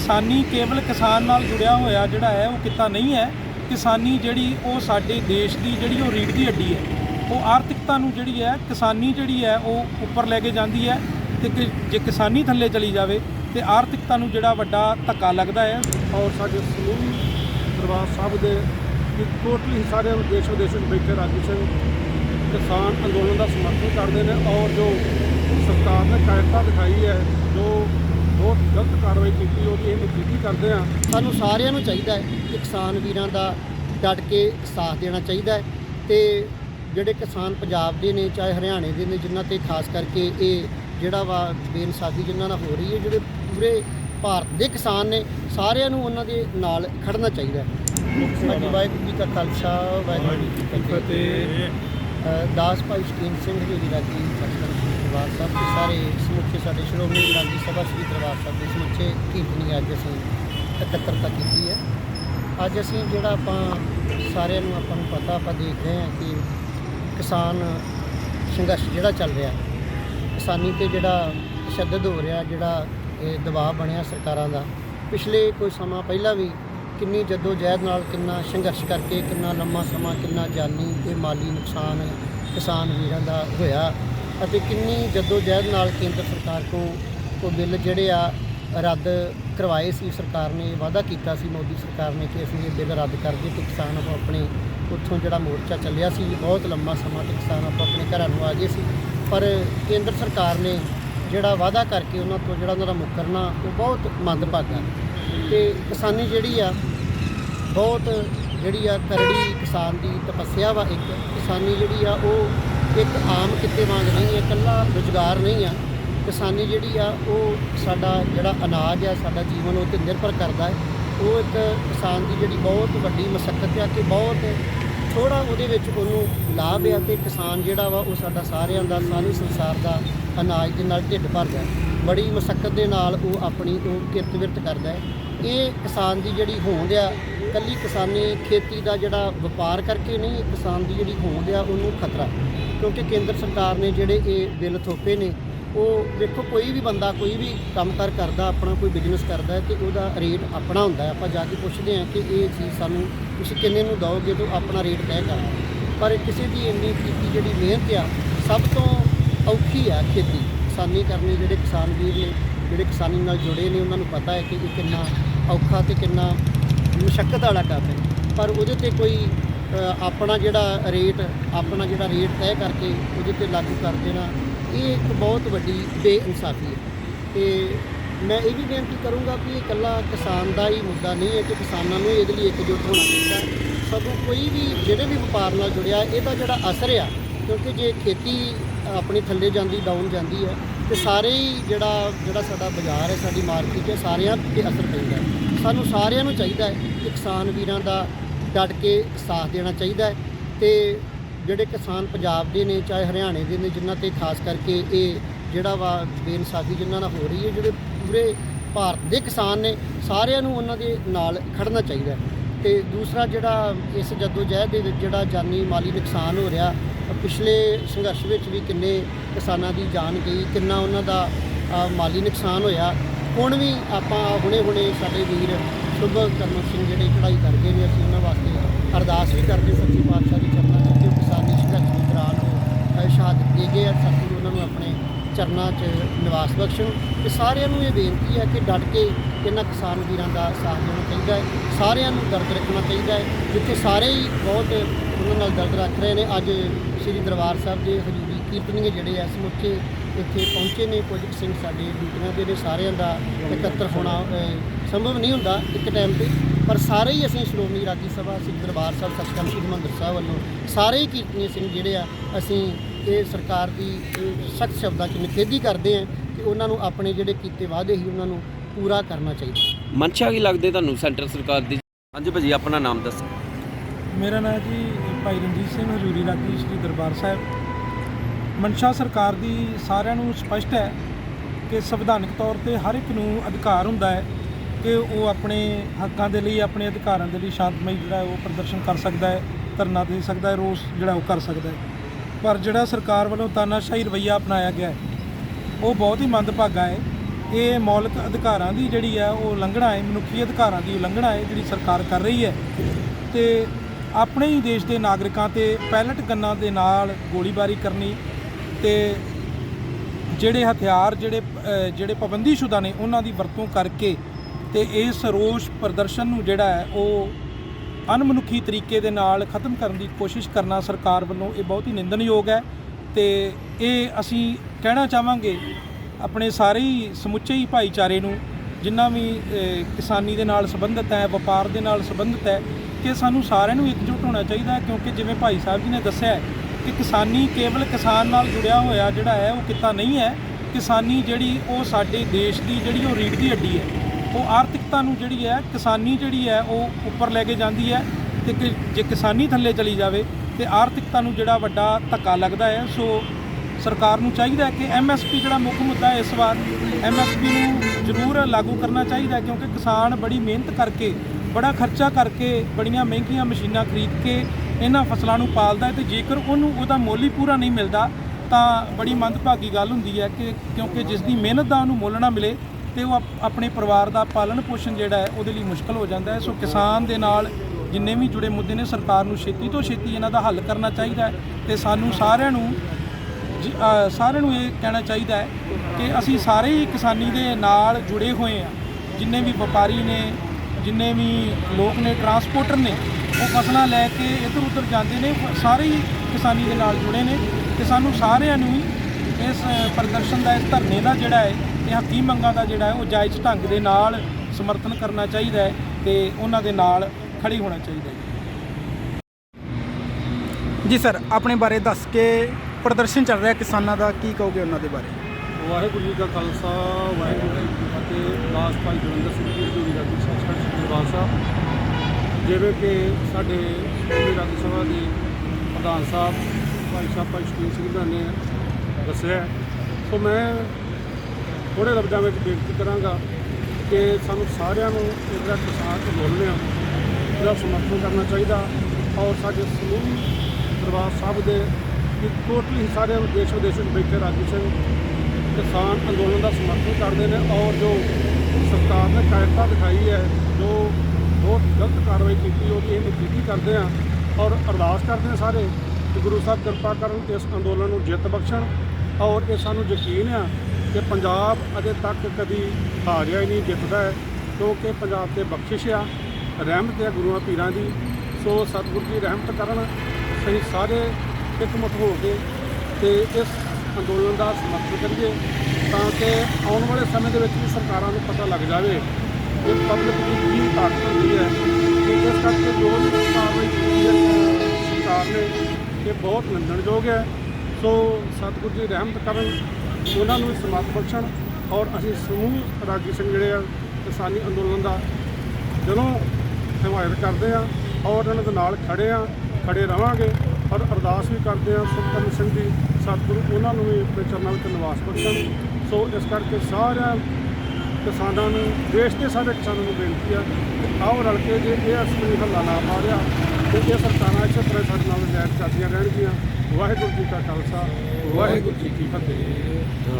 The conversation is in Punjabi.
ਕਿਸਾਨੀ ਕੇਵਲ ਕਿਸਾਨ ਨਾਲ ਜੁੜਿਆ ਹੋਇਆ ਜਿਹੜਾ ਹੈ, ਉਹ ਕਿੱਤਾ ਨਹੀਂ ਹੈ। ਕਿਸਾਨੀ ਜਿਹੜੀ ਉਹ ਸਾਡੇ ਦੇਸ਼ ਦੀ ਜਿਹੜੀ ਉਹ ਰੀੜ ਦੀ ਹੱਡੀ ਹੈ। ਉਹ ਆਰਥਿਕਤਾ ਨੂੰ ਜਿਹੜੀ ਹੈ, ਕਿਸਾਨੀ ਜਿਹੜੀ ਹੈ, ਉਹ ਉੱਪਰ ਲੈ ਕੇ ਜਾਂਦੀ ਹੈ ਤੇ ਕਿ- ਜੇ ਕਿਸਾਨੀ ਥੱਲੇ ਚਲੀ ਜਾਵੇ ਤੇ ਆਰਥਿਕਤਾ ਨੂੰ ਜਿਹੜਾ ਵੱਡਾ ਧੱਕਾ ਲੱਗਦਾ ਹੈ। ਔਰ ਸਾਡੇ ਸਮੂਹ ਦਰਬਾਰ ਸਾਹਿਬ ਦੇ ਟੋਟਲੀ ਸਾਰੇ ਦੇਸ਼ ਵਿਦੇਸ਼ ਵਿੱਚ ਬੈਠੇ ਰਾਜੀ ਸਿੰਘ ਕਿਸਾਨ ਅੰਦੋਲਨ ਦਾ ਸਮਰਥਨ ਕਰਦੇ ਨੇ ਔਰ ਜੋ ਸਰਕਾਰ ਨੇ ਕਾਇਰਤਾ ਦਿਖਾਈ ਹੈ, ਜੋ ਬਹੁਤ ਗਲਤ ਕਾਰਵਾਈ ਕੀਤੀ ਉਹਦੀ ਇਹ ਨਿਖੇਧੀ ਕਰਦੇ ਆ ਸਾਨੂੰ ਸਾਰਿਆਂ ਨੂੰ ਚਾਹੀਦਾ ਹੈ ਕਿ ਕਿਸਾਨ ਵੀਰਾਂ ਦਾ ਡਟ ਕੇ ਸਾਥ ਦੇਣਾ ਚਾਹੀਦਾ ਹੈ ਤੇ ਜਿਹੜੇ ਕਿਸਾਨ ਪੰਜਾਬ ਦੇ ਨੇ ਚਾਹੇ ਹਰਿਆਣੇ ਦੇ ਨੇ ਜਿਨ੍ਹਾਂ ਤੇ ਖਾਸ ਕਰਕੇ ਇਹ ਜਿਹੜਾ ਵਾ ਬੇਇਨਸਾਫੀ ਜਿਨ੍ਹਾਂ ਨਾਲ ਹੋ ਰਹੀ ਹੈ ਜਿਹੜੇ ਪੂਰੇ ਭਾਰਤ ਦੇ ਕਿਸਾਨ ਨੇ ਸਾਰਿਆਂ ਨੂੰ ਉਹਨਾਂ ਦੇ ਨਾਲ ਖੜਨਾ ਚਾਹੀਦਾ ਹੈ। ਵਾਹਿਗੁਰੂ ਜੀ ਕਾ ਖਾਲਸਾ ਵਾਹਿਗੁਰੂ ਜੀ ਕੀ ਫਤਿਹ। ਦਾਸ ਭਾਈ ਸ਼ਕੀਨ ਸਿੰਘ ਜੀ ਰਾਜੀ ਸਤਿਗੁਰੂ ਦਰਬਾਰ ਸਾਹਿਬ ਦੇ ਸਾਰੇ ਸਮੁੱਚੇ ਸਾਡੇ ਸ਼੍ਰੋਮਣੀ ਰਾਜੀ ਸਭਾ ਸ੍ਰੀ ਦਰਬਾਰ ਸਾਹਿਬ ਦੇ ਸਮੁੱਚੇ ਕੀਰਤਨੀ ਅੱਜ ਅਸੀਂ ਇਕੱਤਰਤਾ ਕੀਤੀ ਹੈ। ਅੱਜ ਅਸੀਂ ਜਿਹੜਾ ਆਪਾਂ ਸਾਰਿਆਂ ਨੂੰ ਆਪਾਂ ਨੂੰ ਪਤਾ, ਆਪਾਂ ਦੇਖ ਰਹੇ ਹਾਂ ਕਿ ਕਿਸਾਨ ਸੰਘਰਸ਼ ਜਿਹੜਾ ਚੱਲ ਰਿਹਾ, ਕਿਸਾਨੀ ਤੇ ਜਿਹੜਾ ਤਸ਼ੱਦਦ ਹੋ ਰਿਹਾ, ਜਿਹੜਾ ਇਹ ਦਬਾਅ ਬਣਿਆ ਸਰਕਾਰਾਂ ਦਾ, ਪਿਛਲੇ ਕੋਈ ਸਮਾਂ ਪਹਿਲਾਂ ਵੀ ਕਿੰਨੀ ਜੱਦੋਜਹਿਦ ਨਾਲ ਕਿੰਨਾ ਸੰਘਰਸ਼ ਕਰਕੇ, ਕਿੰਨਾ ਲੰਮਾ ਸਮਾਂ, ਕਿੰਨਾ ਜਾਨੀ ਤੇ ਮਾਲੀ ਨੁਕਸਾਨ ਕਿਸਾਨ ਵੀਰਾਂ ਦਾ ਹੋਇਆ ਅਤੇ ਕਿੰਨੀ ਜੱਦੋ ਜਹਿਦ ਨਾਲ ਕੇਂਦਰ ਸਰਕਾਰ ਕੋ ਉਹ ਬਿੱਲ ਜਿਹੜੇ ਆ ਰੱਦ ਕਰਵਾਏ ਸੀ, ਸਰਕਾਰ ਨੇ ਵਾਅਦਾ ਕੀਤਾ ਸੀ, ਮੋਦੀ ਸਰਕਾਰ ਨੇ ਕਿ ਅਸੀਂ ਇਹ ਬਿੱਲ ਰੱਦ ਕਰ ਦਿੱਤੇ ਤੇ ਕਿਸਾਨ ਆਪੋ ਆਪਣੇ ਉੱਥੋਂ ਜਿਹੜਾ ਮੋਰਚਾ ਚੱਲਿਆ ਸੀ, ਬਹੁਤ ਲੰਮਾ ਸਮਾਂ ਤੇ ਕਿਸਾਨ ਆਪੋ ਆਪਣੇ ਘਰਾਂ ਨੂੰ ਆ ਗਏ ਸੀ। ਪਰ ਕੇਂਦਰ ਸਰਕਾਰ ਨੇ ਜਿਹੜਾ ਵਾਅਦਾ ਕਰਕੇ ਉਹਨਾਂ ਤੋਂ ਜਿਹੜਾ ਉਹਨਾਂ ਦਾ ਮੁਕਰਨਾ, ਉਹ ਬਹੁਤ ਮੰਦਭਾਗਾ। ਤੇ ਕਿਸਾਨੀ ਜਿਹੜੀ ਆ ਬਹੁਤ ਜਿਹੜੀ ਆ ਕਰੜੀ ਕਿਸਾਨ ਦੀ ਤਪੱਸਿਆ ਵਾ ਇੱਕ। ਕਿਸਾਨੀ ਜਿਹੜੀ ਆ ਉਹ ਇੱਕ ਆਮ ਕਿੱਤੇ ਵਾਂਗ ਨਹੀਂ ਹੈ, ਇਕੱਲਾ ਰੁਜ਼ਗਾਰ ਨਹੀਂ ਆ। ਕਿਸਾਨੀ ਜਿਹੜੀ ਆ ਉਹ ਸਾਡਾ ਜਿਹੜਾ ਅਨਾਜ ਆ, ਸਾਡਾ ਜੀਵਨ ਉਹ ਤੇ ਨਿਰਭਰ ਕਰਦਾ ਹੈ। ਉਹ ਇੱਕ ਕਿਸਾਨ ਦੀ ਜਿਹੜੀ ਬਹੁਤ ਵੱਡੀ ਮਸ਼ੱਕਤ ਆ ਕਿ ਬਹੁਤ ਥੋੜਾ ਉਹਦੇ ਵਿੱਚ ਉਹਨੂੰ ਲਾਭ ਆ ਤੇ ਕਿਸਾਨ ਜਿਹੜਾ ਵਾ ਉਹ ਸਾਡਾ ਸਾਰਿਆਂ ਦਾ, ਸਾਰੇ ਸੰਸਾਰ ਦਾ ਅਨਾਜ ਦੇ ਨਾਲ ਢਿੱਡ ਭਰਦਾ ਬੜੀ ਮਸ਼ੱਕਤ ਦੇ ਨਾਲ ਉਹ ਆਪਣੀ ਉਹ ਕਿਰਤ ਵਿਰਤ ਕਰਦਾ ਹੈ। ਇਹ ਕਿਸਾਨ ਦੀ ਜਿਹੜੀ ਹੋਂਦ ਆ ਕੱਲੀ ਕਿਸਾਨੀ ਖੇਤੀ ਦਾ ਜਿਹੜਾ ਵਪਾਰ ਕਰਕੇ ਨਹੀਂ ਕਿਸਾਨ ਦੀ ਜਿਹੜੀ ਹੋਂਦ ਆ, ਉਹਨੂੰ ਖਤਰਾ। ਕਿਉਂਕਿ ਕੇਂਦਰ ਸਰਕਾਰ ਨੇ ਜਿਹੜੇ ਇਹ ਬਿੱਲ ਥੋਪੇ ਨੇ, ਉਹ ਦੇਖੋ ਕੋਈ ਵੀ ਬੰਦਾ ਕੋਈ ਵੀ ਕੰਮਕਾਰ ਕਰਦਾ, ਆਪਣਾ ਕੋਈ ਬਿਜ਼ਨਸ ਕਰਦਾ ਹੈ ਤੇ ਉਹਦਾ ਰੇਟ ਆਪਣਾ ਹੁੰਦਾ ਹੈ। ਆਪਾਂ ਜਾ ਕੇ ਪੁੱਛਦੇ ਹਾਂ ਕਿ ਇਹ ਚੀਜ਼ ਸਾਨੂੰ ਤੁਸੀਂ ਕਿੰਨੇ ਨੂੰ ਦਿਓਗੇ ਤਾਂ ਆਪਣਾ ਰੇਟ ਤੈਅ ਕਰ ਪਰ ਕਿਸੇ ਦੀ ਇੰਨੀ ਕੀਤੀ ਜਿਹੜੀ ਮਿਹਨਤ ਆ, ਸਭ ਤੋਂ ਔਖੀ ਆ ਖੇਤੀ। ਕਿਸਾਨੀ ਕਰਨੀ, ਜਿਹੜੇ ਕਿਸਾਨ ਵੀਰ ਨੇ, ਜਿਹੜੇ ਕਿਸਾਨੀ ਨਾਲ ਜੁੜੇ ਨੇ, ਉਹਨਾਂ ਨੂੰ ਪਤਾ ਹੈ ਕਿ ਇਹ ਕਿੰਨਾ ਔਖਾ ਤੇ ਕਿੰਨਾ ਮੁਸ਼ਕਲ ਵਾਲਾ ਕੰਮ ਹੈ। ਪਰ ਉਹਦੇ ਤੇ ਕੋਈ ਆਪਣਾ ਜਿਹੜਾ ਰੇਟ, ਆਪਣਾ ਜਿਹੜਾ ਰੇਟ ਤੈਅ ਕਰਕੇ ਉਹਦੇ ਤੇ ਲਾਗੂ ਕਰ ਦੇਣਾ, ਇਹ ਇੱਕ ਬਹੁਤ ਵੱਡੀ ਬੇਇਨਸਾਫੀ ਹੈ। ਤੇ ਮੈਂ ਇਹ ਵੀ ਬੇਨਤੀ ਕਰੂੰਗਾ ਕਿ ਇਹ ਇਕੱਲਾ ਕਿਸਾਨ ਦਾ ਹੀ ਮੁੱਦਾ ਨਹੀਂ ਹੈ ਕਿ ਕਿਸਾਨਾਂ ਨੂੰ ਇਹਦੇ ਲਈ ਇਕਜੁੱਟ ਹੋਣਾ ਚਾਹੀਦਾ ਸਗੋਂ ਕੋਈ ਵੀ ਜਿਹੜੇ ਵੀ ਵਪਾਰ ਨਾਲ ਜੁੜਿਆ ਇਹਦਾ ਜਿਹੜਾ ਅਸਰ ਆ, ਕਿਉਂਕਿ ਜੇ ਖੇਤੀ ਆਪਣੀ ਥੱਲੇ ਜਾਂਦੀ ਡਾਊਨ ਜਾਂਦੀ ਹੈ ਤੇ ਸਾਰੇ ਹੀ ਜਿਹੜਾ ਜਿਹੜਾ ਸਾਡਾ ਬਾਜ਼ਾਰ ਹੈ, ਸਾਡੀ ਮਾਰਕੀਟ ਹੈ, ਸਾਰਿਆਂ ਤੇ ਅਸਰ ਪੈਂਦਾ ਹੈ। ਸਾਨੂੰ ਸਾਰਿਆਂ ਨੂੰ ਚਾਹੀਦਾ ਹੈ ਕਿ ਕਿਸਾਨ ਵੀਰਾਂ ਦਾ ਡਟ ਕੇ ਸਾਥ ਦੇਣਾ ਚਾਹੀਦਾ ਹੈ ਤੇ ਜਿਹੜੇ ਕਿਸਾਨ ਪੰਜਾਬ ਦੇ ਨੇ, ਚਾਹੇ ਹਰਿਆਣੇ ਦੇ ਨੇ, ਜਿਨ੍ਹਾਂ ਤੇ ਖਾਸ ਕਰਕੇ ਇਹ ਜਿਹੜਾ ਵਾ ਬੇਇਨਸਾਫੀ ਜਿਨ੍ਹਾਂ ਨਾਲ ਹੋ ਰਹੀ ਹੈ, ਜਿਹੜੇ ਪੂਰੇ ਭਾਰਤ ਦੇ ਕਿਸਾਨ ਨੇ, ਸਾਰਿਆਂ ਨੂੰ ਉਹਨਾਂ ਦੇ ਨਾਲ ਖੜਨਾ ਚਾਹੀਦਾ ਹੈ। ਤੇ ਦੂਸਰਾ ਜਿਹੜਾ ਇਸ ਜਦੋਜਹਿਦ ਦੇ ਵਿੱਚ ਜਿਹੜਾ ਜਾਨੀ ਮਾਲੀ ਨੁਕਸਾਨ ਹੋ ਰਿਹਾ ਪਿਛਲੇ ਸੰਘਰਸ਼ ਵਿੱਚ ਵੀ ਕਿੰਨੇ ਕਿਸਾਨਾਂ ਦੀ ਜਾਨ ਗਈ ਕਿੰਨਾ ਉਹਨਾਂ ਦਾ ਮਾਲੀ ਨੁਕਸਾਨ ਹੋਇਆ। ਹੁਣ ਵੀ ਆਪਾਂ ਹੁਣੇ ਹੁਣੇ ਸਾਡੇ ਵੀਰ ਸ਼ੁਭ ਕਰਮ ਸਿੰਘ ਜਿਹੜੇ ਚੜ੍ਹਾਈ ਕਰ ਗਏ ਨੇ ਅਸੀਂ ਉਹਨਾਂ ਵਾਸਤੇ ਅਰਦਾਸ ਵੀ ਕਰਦੇ ਸੱਚੇ ਪਾਤਸ਼ਾਹ ਦੀ ਚਰਨਾਂ 'ਚ ਕਿ ਉਹ ਕਿਸਾਨੀ ਸੰਘਰਸ਼ ਦੇ ਦੌਰਾਨ ਉਹ, ਅ, ਸ਼ਹਾਦਤ ਦੇ ਗਏ ਆ। ਸਤਿਗੁਰੂ ਉਹਨਾਂ ਨੂੰ ਆਪਣੇ ਚਰਨਾਂ 'ਚ ਨਿਵਾਸ ਬਖਸ਼ਣ। ਤੇ ਸਾਰਿਆਂ ਨੂੰ ਇਹ ਬੇਨਤੀ ਹੈ ਕਿ ਡਟ ਕੇ ਇਹਨਾਂ ਕਿਸਾਨ ਵੀਰਾਂ ਦਾ ਸਾਥ ਦੇਣਾ ਚਾਹੀਦਾ ਹੈ। ਸਾਰਿਆਂ ਨੂੰ ਦਰਦ ਰੱਖਣਾ ਚਾਹੀਦਾ ਹੈ। ਜਿੱਥੇ ਸਾਰੇ ਹੀ ਬਹੁਤ ਉਹਨਾਂ ਨਾਲ ਦਰਦ ਰੱਖ ਰਹੇ ਨੇ ਅੱਜ ਸ੍ਰੀ ਦਰਬਾਰ ਸਾਹਿਬ ਦੇ ਹਜ਼ੂਰੀ ਕੀਰਤਨੀਏ ਜਿਹੜੇ ਆ ਸਮੁੱਚੇ ਇੱਥੇ ਪਹੁੰਚੇ ਨੇ। ਕੁਝ ਸਿੰਘ ਸਾਡੇ ਡਿਊਟੀਆਂ ਦੇ ਨੇ ਸਾਰਿਆਂ ਦਾ ਇਕੱਤਰ ਹੋਣਾ ਸੰਭਵ ਨਹੀਂ ਹੁੰਦਾ ਇੱਕ ਟਾਈਮ ਤੇ। ਪਰ ਸਾਰੇ ਹੀ ਅਸੀਂ ਸ਼੍ਰੋਮਣੀ ਰਾਜੀ ਸਭਾ ਸ੍ਰੀ ਦਰਬਾਰ ਸਾਹਿਬ ਸੱਚਖੰਡ ਸ੍ਰੀ ਹਰਿਮੰਦਰ ਸਾਹਿਬ ਵੱਲੋਂ ਸਾਰੇ ਹੀ ਕੀਰਤਨੀਏ ਸਿੰਘ ਜਿਹੜੇ ਆ ਅਸੀਂ ਇਹ ਸਰਕਾਰ ਦੀ ਸਖਤ ਸ਼ਬਦਾਂ 'ਚ ਨਿਖੇਧੀ ਕਰਦੇ ਹਾਂ ਕਿ ਉਹਨਾਂ ਨੂੰ ਆਪਣੇ ਜਿਹੜੇ ਕੀਤੇ ਵਾਅਦੇ ਸੀ ਉਹਨਾਂ ਨੂੰ ਪੂਰਾ ਕਰਨਾ ਚਾਹੀਦਾ। ਮਨਸ਼ਾ ਕੀ ਲੱਗਦੇ ਤੁਹਾਨੂੰ ਸੈਂਟਰ ਸਰਕਾਰ ਦੀ? ਹਾਂਜੀ ਭਾਜੀ ਆਪਣਾ ਨਾਮ ਦੱਸੋ। ਮੇਰਾ ਨਾਮ ਜੀ ਭਾਈ ਰਣਜੀਤ ਸਿੰਘ ਹਜ਼ੂਰੀ ਰਾਗੀ ਸ਼੍ਰੀ ਦਰਬਾਰ ਸਾਹਿਬ। ਮਨਸ਼ਾ ਸਰਕਾਰ ਦੀ ਸਾਰਿਆਂ ਨੂੰ ਸਪਸ਼ਟ ਹੈ ਕਿ ਸੰਵਿਧਾਨਕ ਤੌਰ ਤੇ ਹਰ ਇੱਕ ਨੂੰ ਅਧਿਕਾਰ ਹੁੰਦਾ ਹੈ ਕਿ ਉਹ ਆਪਣੇ ਹੱਕਾਂ ਦੇ ਲਈ, ਆਪਣੇ ਅਧਿਕਾਰਾਂ ਦੇ ਲਈ ਸ਼ਾਂਤਮਈ ਜਿਹੜਾ ਉਹ ਪ੍ਰਦਰਸ਼ਨ ਕਰ ਸਕਦਾ ਹੈ, ਧਰਨਾ ਦੇ ਸਕਦਾ ਹੈ, ਰੋਸ ਜਿਹੜਾ ਉਹ ਕਰ ਸਕਦਾ ਹੈ। ਪਰ ਜਿਹੜਾ ਸਰਕਾਰ ਵੱਲੋਂ ਤਾਨਾਸ਼ਾਹੀ ਰਵੱਈਆ ਅਪਣਾਇਆ ਗਿਆ ਉਹ ਬਹੁਤ ਹੀ ਮੰਦਭਾਗਾ ਹੈ। ਇਹ ਮੌਲਿਕ ਅਧਿਕਾਰਾਂ ਦੀ ਜਿਹੜੀ ਹੈ ਉਹ ਉਲੰਘਣਾ ਹੈ, ਮਨੁੱਖੀ ਅਧਿਕਾਰਾਂ ਦੀ ਉਲੰਘਣਾ ਹੈ ਜਿਹੜੀ ਸਰਕਾਰ ਕਰ ਰਹੀ ਹੈ। ਤੇ ਆਪਣੇ ਹੀ ਦੇਸ਼ ਦੇ ਨਾਗਰਿਕਾਂ ਤੇ ਪੈਲਟ ਗੰਨਾਂ ਦੇ ਨਾਲ ਗੋਲੀਬਾਰੀ ਕਰਨੀ ਤੇ ਜਿਹੜੇ ਹਥਿਆਰ, ਜਿਹੜੇ ਜਿਹੜੇ ਪਾਬੰਦੀਸ਼ੁਦਾ ਨੇ ਉਹਨਾਂ ਦੀ ਵਰਤੋਂ ਕਰਕੇ ਤੇ ਇਸ ਰੋਸ ਪ੍ਰਦਰਸ਼ਨ ਨੂੰ ਜਿਹੜਾ ਹੈ ਉਹ ਅਨਮਨੁੱਖੀ ਤਰੀਕੇ ਦੇ ਨਾਲ ਖਤਮ ਕਰਨ ਦੀ ਕੋਸ਼ਿਸ਼ ਕਰਨਾ ਸਰਕਾਰ ਵੱਲੋਂ ਇਹ ਬਹੁਤ ਹੀ ਨਿੰਦਣਯੋਗ ਹੈ ਤੇ ਇਹ ਅਸੀਂ ਕਹਿਣਾ ਚਾਹਾਂਗੇ ਆਪਣੇ ਸਾਰੇ ਹੀ ਸਮੁੱਚੇ ਹੀ ਭਾਈਚਾਰੇ ਨੂੰ ਜਿੰਨਾ ਵੀ ਕਿਸਾਨੀ ਦੇ ਨਾਲ ਸੰਬੰਧਿਤ ਹੈ, ਵਪਾਰ ਦੇ ਨਾਲ ਸੰਬੰਧਿਤ ਹੈ ਕਿ ਸਾਨੂੰ ਸਾਰਿਆਂ ਨੂੰ ਇਕਜੁੱਟ ਹੋਣਾ ਚਾਹੀਦਾ ਹੈ, ਕਿਉਂਕਿ ਜਿਵੇਂ ਭਾਈ ਸਾਹਿਬ ਜੀ ਨੇ ਦੱਸਿਆ ਹੈ ਕਿ ਕਿਸਾਨੀ ਕੇਵਲ ਕਿਸਾਨ ਨਾਲ ਜੁੜਿਆ ਹੋਇਆ ਜਿਹੜਾ ਹੈ, ਉਹ ਕਿੱਤਾ ਨਹੀਂ ਹੈ। ਕਿਸਾਨੀ ਜਿਹੜੀ ਉਹ ਸਾਡੇ ਦੇਸ਼ ਦੀ ਜਿਹੜੀ ਉਹ ਰੀੜ ਦੀ ਹੱਡੀ ਹੈ, ਉਹ ਆਰਥਿਕਤਾ ਨੂੰ ਜਿਹੜੀ ਹੈ, ਕਿਸਾਨੀ ਜਿਹੜੀ ਹੈ, ਉਹ ਉੱਪਰ ਲੈ ਕੇ ਜਾਂਦੀ ਹੈ ਤੇ ਜੇ ਕਿਸਾਨੀ ਥੱਲੇ ਚਲੀ ਜਾਵੇ ਤੇ ਆਰਥਿਕਤਾ ਨੂੰ ਜਿਹੜਾ ਵੱਡਾ ਧੱਕਾ ਲੱਗਦਾ ਹੈ, ਸੋ ਸਰਕਾਰ ਨੂੰ ਚਾਹੀਦਾ ਹੈ ਕਿ ਐਮਐਸਪੀ ਜਿਹੜਾ ਮੁੱਖ ਮੁੱਦਾ ਹੈ ਇਸ ਵਾਰ ਐਮਐਸਪੀ ਨੂੰ ਜ਼ਰੂਰ ਲਾਗੂ ਕਰਨਾ ਚਾਹੀਦਾ ਕਿਉਂਕਿ ਕਿਸਾਨ ਬੜੀ ਮਿਹਨਤ ਕਰਕੇ ਬੜਾ ਖਰਚਾ ਕਰਕੇ ਬੜੀਆਂ ਮਹਿੰਗੀਆਂ ਮਸ਼ੀਨਾਂ ਖਰੀਦ ਕੇ ਇਹਨਾਂ ਫਸਲਾਂ ਨੂੰ ਪਾਲਦਾ ਹੈ ਤੇ ਜੇਕਰ ਉਹਨੂੰ ਉਹਦਾ ਮੁੱਲ ਹੀ ਪੂਰਾ ਨਹੀਂ ਮਿਲਦਾ, ਤਾਂ ਬੜੀ ਮੰਦਭਾਗੀ ਗੱਲ ਹੁੰਦੀ ਹੈ ਕਿ ਕਿਉਂਕਿ ਜਿਸ ਦੀ ਮਿਹਨਤ ਦਾ ਉਹਨੂੰ ਮੁੱਲ ਨਾ ਮਿਲੇ ਤੇ ਉਹ ਆਪਣੇ ਪਰਿਵਾਰ ਦਾ ਪਾਲਣ ਪੋਸ਼ਣ ਜਿਹੜਾ ਹੈ ਉਹਦੇ ਲਈ ਮੁਸ਼ਕਲ ਹੋ ਜਾਂਦਾ ਹੈ। ਸੋ ਕਿਸਾਨ ਦੇ ਨਾਲ ਜਿੰਨੇ ਵੀ ਜੁੜੇ ਮੁੱਦੇ ਨੇ, ਸਰਕਾਰ ਨੂੰ ਛੇਤੀ ਤੋਂ ਛੇਤੀ ਇਹਨਾਂ ਦਾ ਹੱਲ ਕਰਨਾ ਚਾਹੀਦਾ ਹੈ ਤੇ ਸਾਨੂੰ ਸਾਰਿਆਂ ਨੂੰ ਸਾਰਿਆਂ ਨੂੰ ਇਹ ਕਹਿਣਾ ਚਾਹੀਦਾ ਹੈ ਕਿ ਅਸੀਂ ਸਾਰੇ ਹੀ ਕਿਸਾਨੀ ਦੇ ਨਾਲ ਜੁੜੇ ਹੋਏ ਆ ਜਿੰਨੇ ਵੀ ਵਪਾਰੀ ਨੇ ਜਿੰਨੇ ਵੀ ਲੋਕ ਨੇ ਟਰਾਂਸਪੋਰਟਰ ਨੇ, ਉਹ ਫਸਲਾਂ ਲੈ ਕੇ ਇੱਧਰ ਉੱਧਰ ਜਾਂਦੇ ਨੇ ਸਾਰੇ ਹੀ ਕਿਸਾਨੀ ਦੇ ਨਾਲ ਜੁੜੇ ਨੇ ਤੇ ਸਾਨੂੰ ਸਾਰਿਆਂ ਨੂੰ ਹੀ ਇਸ ਪ੍ਰਦਰਸ਼ਨ ਦਾ, ਇਸ ਧਰਨੇ ਦਾ ਜਿਹੜਾ ਹੈ, ਇਹ ਹੱਕੀ ਮੰਗਾਂ ਦਾ ਜਿਹੜਾ ਹੈ, ਉਹ ਜਾਇਜ਼ ਢੰਗ ਦੇ ਨਾਲ ਸਮਰਥਨ ਕਰਨਾ ਚਾਹੀਦਾ ਹੈ ਤੇ ਉਹਨਾਂ ਦੇ ਨਾਲ ਖੜੀ ਹੋਣਾ ਚਾਹੀਦਾ ਹੈ। ਜੀ ਸਰ, ਆਪਣੇ ਬਾਰੇ ਦੱਸ ਕੇ ਪ੍ਰਦਰਸ਼ਨ ਚੱਲ ਰਿਹਾ ਕਿਸਾਨਾਂ ਦਾ, ਕੀ ਕਹੋਗੇ ਉਹਨਾਂ ਦੇ ਬਾਰੇ? ਵਾਹਿਗੁਰੂ ਜੀ ਕਾ ਖਾਲਸਾ, ਵਾਹਿਗੁਰੂ ਜੀ ਕੀ ਫਤਿਹ, ਦਾਸ ਭਾਈ ਜਵਿੰਦਰ ਸਿੰਘ ਜੀ ਦੀ ਰਾਜੀ ਸੱਚਖੰਡ ਦਰਬਾਰ ਸਾਹਿਬ ਜਿਵੇਂ ਕਿ ਸਾਡੇ ਸ੍ਰੀ ਰਾਜ ਸਭਾ ਦੇ ਪ੍ਰਧਾਨ ਸਾਹਿਬ, ਭਾਈ ਸਾਹਿਬ, ਭਾਈ ਸ਼ਕੀਨ ਸਿੰਘ ਜੀ ਨੇ ਦੱਸਿਆ ਸੋ ਮੈਂ ਥੋੜੇ ਲਫ਼ਜ਼ਾਂ ਵਿੱਚ ਬੇਨਤੀ ਕਰਾਂਗਾ ਕਿ ਸਾਨੂੰ ਸਾਰਿਆਂ ਨੂੰ ਇਹਦਾ ਕਿਸਾਨ ਅੰਦੋਲਨ ਆ ਇਹਦਾ ਸਮਰਥਨ ਕਰਨਾ ਚਾਹੀਦਾ ਔਰ ਸਾਡੇ ਸਮੂਹ ਦਰਬਾਰ ਸਾਹਿਬ ਦੇ ਟੋਟਲੀ ਸਾਰੇ ਦੇਸ਼ ਵਿਦੇਸ਼ ਵਿੱਚ ਬੈਠੇ ਰਾਜੀ ਸਿੰਘ ਕਿਸਾਨ ਅੰਦੋਲਨ ਦਾ ਸਮਰਥਨ ਕਰਦੇ ਨੇ ਔਰ ਜੋ ਸਰਕਾਰ ਨੇ ਕਾਇਰਤਾ ਦਿਖਾਈ ਹੈ, ਜੋ ਬਹੁਤ ਗਲਤ ਕਾਰਵਾਈ ਕੀਤੀ, ਉਹਦੀ ਇਹ ਨਿਖੇਧੀ ਕਰਦੇ ਆ ਔਰ ਅਰਦਾਸ ਕਰਦੇ ਆ ਸਾਰੇ ਕਿ ਗੁਰੂ ਸਾਹਿਬ ਕਿਰਪਾ ਕਰਨ ਤੇ ਇਸ ਅੰਦੋਲਨ ਨੂੰ ਜਿੱਤ ਬਖਸ਼ਣ ਔਰ ਇਹ ਸਾਨੂੰ ਯਕੀਨ ਆ ਕਿ ਪੰਜਾਬ ਅਜੇ ਤੱਕ ਕਦੀ ਹਾਰਿਆ ਹੀ ਨਹੀਂ, ਜਿੱਤਦਾ ਹੈ, ਕਿਉਂਕਿ ਪੰਜਾਬ ਤੇ ਬਖਸ਼ਿਸ਼ ਆ, ਰਹਿਮਤ ਆ ਗੁਰੂਆਂ ਪੀਰਾਂ ਦੀ। ਸੋ ਸਤਿਗੁਰੂ ਜੀ ਰਹਿਮਤ ਕਰਨ ਸਹੀ ਸਾਰੇ ਇਕਮਤ ਹੋ ਕੇ ਤੇ ਇਸ ਅੰਦੋਲਨ ਦਾ ਸਮਰਥਨ ਕਰੀਏ। ਤਾਂ ਕਿ ਆਉਣ ਵਾਲੇ ਸਮੇਂ ਦੇ ਵਿੱਚ ਵੀ ਸਰਕਾਰਾਂ ਨੂੰ ਪਤਾ ਲੱਗ ਜਾਵੇ ਕਿ ਪਬਲਿਕ ਦੀ ਕੀ ਤਾਕਤ ਹੁੰਦੀ ਹੈ, ਕਿ ਇਸ ਕਰਕੇ ਜੋ ਵੀ ਕਾਰਵਾਈ ਕੀਤੀ ਹੈ, ਸਰਕਾਰ ਨੇ ਇਹ ਬਹੁਤ ਨਿੰਦਣਯੋਗ ਹੈ। ਸੋ ਸਤਿਗੁਰੂ ਜੀ ਰਹਿਮਤ ਕਰਨ, ਉਹਨਾਂ ਨੂੰ ਵੀ ਸਮਰਥ ਬਖਸ਼ਣ ਔਰ ਅਸੀਂ ਸਮੂਹ ਰਾਜੀ ਸਿੰਘ ਜਿਹੜੇ ਆ, ਕਿਸਾਨੀ ਅੰਦੋਲਨ ਦਾ ਜਦੋਂ ਹਮਾਇਤ ਕਰਦੇ ਆ ਔਰ ਉਹਨਾਂ ਦੇ ਨਾਲ ਖੜੇ ਆ ਖੜੇ ਰਵਾਂਗੇ ਔਰ ਅਰਦਾਸ ਵੀ ਕਰਦੇ ਆ ਸੁਖਮਨ ਸਿੰਘ ਦੀ ਸਤਿਗੁਰੂ, ਉਹਨਾਂ ਨੂੰ ਵੀ ਆਪਣੇ ਚਰਨਾਂ ਵਿੱਚ ਨਿਵਾਸ ਬਖਸ਼ਣ। ਸੋ ਇਸ ਕਰਕੇ ਸਾਰਿਆਂ ਕਿਸਾਨਾਂ ਨੂੰ, ਦੇਸ਼ ਦੇ ਸਾਰੇ ਕਿਸਾਨਾਂ ਨੂੰ ਬੇਨਤੀ ਆ ਆਓ ਰਲ ਕੇ ਜੇ ਇਹ ਅਸਲੀ ਹੱਲਾ ਨਾ ਪਾ ਰਿਹਾ ਤੇ ਇਹ ਸਰਕਾਰਾਂ ਇਸੇ ਤਰ੍ਹਾਂ ਸਾਡੇ ਨਾਲ ਲੈਣ ਕਰਦੀਆਂ ਰਹਿਣਗੀਆਂ। ਵਾਹਿਗੁਰੂ ਜੀ ਕਾ ਖਾਲਸਾ, ਵਾਹਿਗੁਰੂ ਜੀ ਕੀ ਫਤਿਹ।